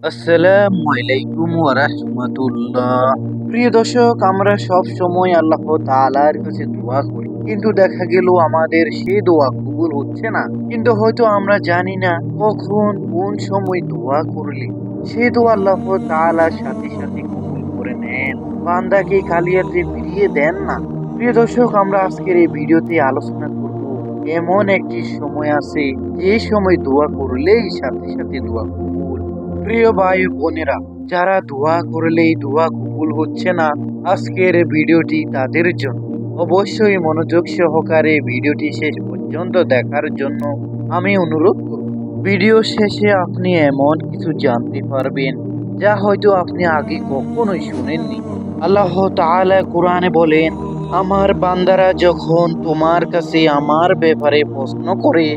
আসসালামু প্রিয় দর্শক, আমরা সব সময় আল্লাহ কাছে দোয়া করি। কিন্তু দেখা গেল আমাদের সেই দোয়া কবুল হচ্ছে না। কিন্তু হয়তো আমরা জানি না কখন কোন সময় দোয়া করলে সে দোয়া আল্লাহ সাথে সাথে কবুল করে নেন। বান্দাকে খালিয়াতে ফিরিয়ে দেন না। প্রিয় দর্শক, আমরা আজকের এই ভিডিওতে আলোচনা করব এমন একটি সময় আছে যে সময় দোয়া করলেই সাথে সাথে দোয়া কবুল প্রিয় ভাই বোনেরা, যারা দোয়া করলেই দোয়া কবুল হচ্ছে না, আজকের ভিডিওটি তাদের জন্য। অবশ্যই মনোযোগ সহকারে ভিডিওটি শেষ পর্যন্ত দেখার জন্য আমি অনুরোধ করব। ভিডিও শেষে আপনি এমন কিছু জানতে পারবেন, যা হয়তো আপনি আগে কখনোই শুনেননি। আল্লাহ তাআলা কোরআনে বলেন, আমার বান্দারা যখন তোমার কাছে আমার ব্যাপারে প্রশ্ন করে,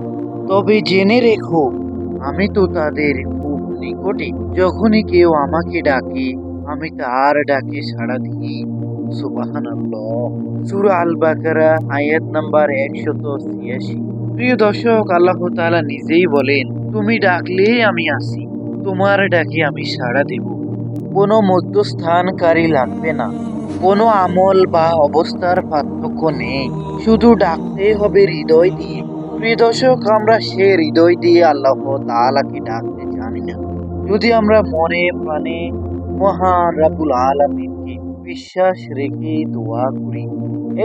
তবে জেনে রেখো, আমি তো তাদের নিকটে যখনই কেউ আমাকে ডাকে, আমি তার ডাকে সাড়া দিই। প্রিয় দর্শক, আল্লাহ নিজেই বলেন, তুমি আমি আসি, তোমার ডাকে আমি সাড়া দেব। কোনো মধ্যস্থানকারী লাগবে না। কোনো আমল বা অবস্থার পার্থক্য নেই। শুধু ডাকতে হবে হৃদয় দিয়ে। প্রিয় দর্শক, আমরা সে হৃদয় দিয়ে আল্লাহ তাআলাকে ডাকতে জানি না যদি আমরা মনে প্রাণে মহান রাবুল আলমিনকে বিশ্বাস রেখে দোয়া করি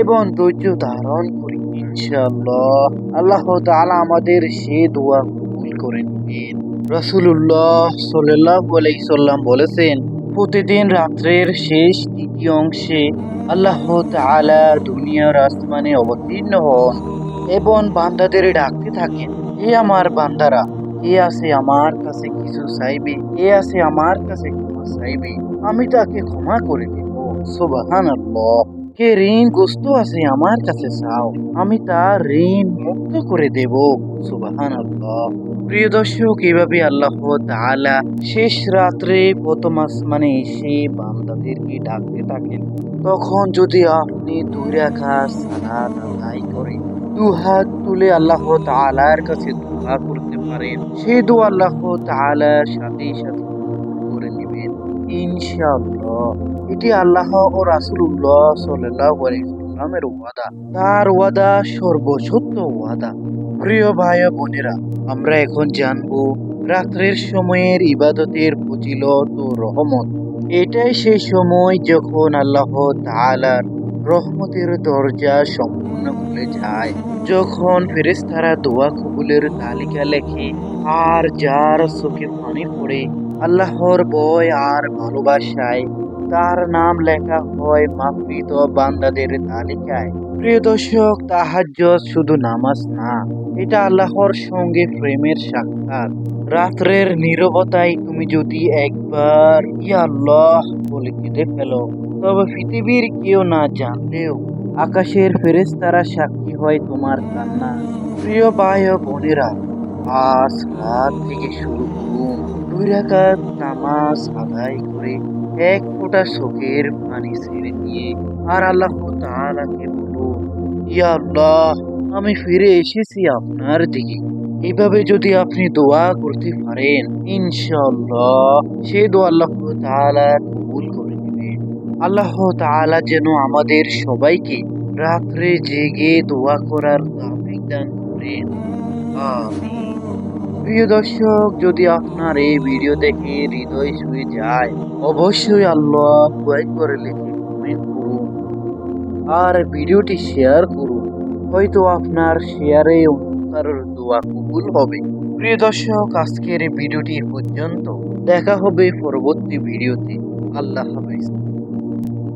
এবং ধৈর্য ধারণ করি, ইনশাআল্লাহ আল্লাহ তাআলা আমাদের সে দোয়া কবুল করে নেবেন। রসুল্লাহ সাল্লাহ সাল্লাম বলেছেন, প্রতিদিন রাত্রের শেষ তৃতীয় অংশে আল্লাহ তাআলা দুনিয়ার আসমানে অবতীর্ণ হন এবং বান্দাদের ডাকতে থাকেন, হে আমার বান্দারা কে আছে আমার কাছে কিছু চাইবে, এ আছে আমার কাছে ক্ষমা চাইবে, আমি তাকে ক্ষমা করে দেব। সুবাহান কে ঋণ গ্রস্ত আছে আমার কাছে চাও, আমি তার ঋণ মুক্ত করে দেব। সুবাহান প্রিয় দর্শক, এভাবে আল্লাহ তাআলা শেষ রাত্রে প্রথম আসমানে এসে বান্দাদেরকে ডাকতে থাকেন। তখন যদি আপনি দুই রাখা সালাত আদায় করেন দু হাত তুলে আল্লাহ তালার কাছে দোয়া করতে পারেন। সেই দোয়া আল্লাহ তালার সাথে সাথে করে নেবেন, ইনশাআল্লাহ। এটি আল্লাহ ও রাসূলুল্লাহ সাল্লাল্লাহু আলাইহি সাল্লামের ওয়াদা। তার ওয়াদা সর্বসত্য ওয়াদা। প্রিয় ভাই বোনেরা, আমরা এখন জানব রাত্রের সময়ের ইবাদতের ফজিলত ও রহমত। এটাই সেই সময় যখন আল্লাহ তাআলার রহমতের দরজা সম্পূর্ণ খুলে যায়। যখন ফেরেশতারা দোয়া কবুলের তালিকা লেখে, আর যার চোখে পানি পড়ে, আল্লাহর ভয় আর ভালোবাসায়, তার নাম লেখা হয় মাফিত বান্দাদের তালিকায়। প্রিয় দর্শক, তাহাজ্জুদ শুধু নামাজ না, এটা আল্লাহর সঙ্গে প্রেমের সাক্ষাৎ। রাত্রের নীরবতায় তুমি যদি একবার ইয়া আল্লাহ বলে কেঁদে ফেলো তবে পৃথিবীর কেউ না জানলেও আকাশের ফেরেশতারা সাক্ষী হয় তোমার কান্না। প্রিয় ভাই ও বোনেরা, আজ রাত থেকে শুরু করুন দুই রাকাত নামাজ আদায় করে এক ফোঁটা চোখের পানি ছেড়ে দিয়ে আর আল্লাহ তাআলাকে বলুন ইয়া আল্লাহ, আমি ফিরে এসেছি আপনার দিকে। এইভাবে যদি আপনি দোয়া করতে পারেন, ইনশাআল্লাহ, সে দোয়া আল্লাহ তাআলা কবুল আল্লাহ তাআলা যেন আমাদের সবাইকে রাত্রে জেগে দোয়া করার তৌফিক দান করেন। প্রিয় দর্শক, যদি আপনার এই ভিডিও দেখে হৃদয় শুয়ে যায়, অবশ্যই আল্লাহ ভয় করে লিখে কমেন্ট করুন। আর ভিডিওটি শেয়ার করুন। হয়তো আপনার শেয়ারে অন্যকার দোয়া কবুল হবে। প্রিয় দর্শক, আজকের এই ভিডিওটি পর্যন্ত। দেখা হবে পরবর্তী ভিডিওতে। আল্লাহ হাফেজ।